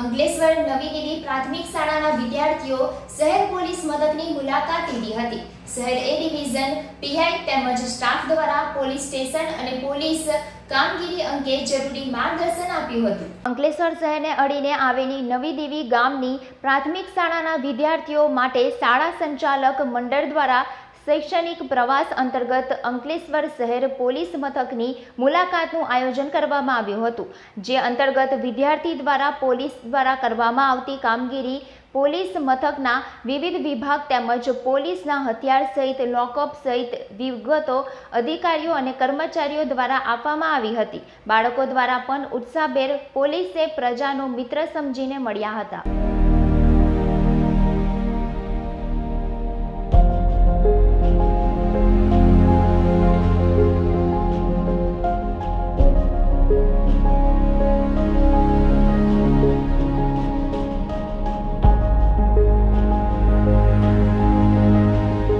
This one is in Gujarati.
અંકલેશ્વર નવી દિલ્હી પ્રાથમિક શાળાના વિદ્યાર્થીઓ શહેર પોલીસ મદદની મુલાકાત લીધી હતી. શહેર એ ડિવિઝન, પીઆઈ તેમજ સ્ટાફ દ્વારા પોલીસ સ્ટેશન અને પોલીસ કામગીરી અંગે જરૂરી માર્ગદર્શન આપ્યું હતું. અંકલેશ્વર શહેરને અડીને આવેલી નવી દેવી ગામની પ્રાથમિક શાળાના વિદ્યાર્થીઓ માટે શાળા સંચાલક મંડળ દ્વારા શૈક્ષણિક પ્રવાસ અંતર્ગત અંકલેશ્વર શહેર પોલીસ મથકની મુલાકાતનું આયોજન કરવામાં આવ્યું હતું, જે અંતર્ગત વિદ્યાર્થી દ્વારા પોલીસ દ્વારા કરવામાં આવતી કામગીરી પોલીસ મથકના વિવિધ વિભાગ તેમજ પોલીસના હથિયાર સહિત લોકઅપ સહિત વિગતો અધિકારીઓ અને કર્મચારીઓ દ્વારા આપવામાં આવી હતી. બાળકો દ્વારા પણ ઉત્સાહભેર પોલીસે પ્રજાનો મિત્ર સમજીને મળ્યા હતા.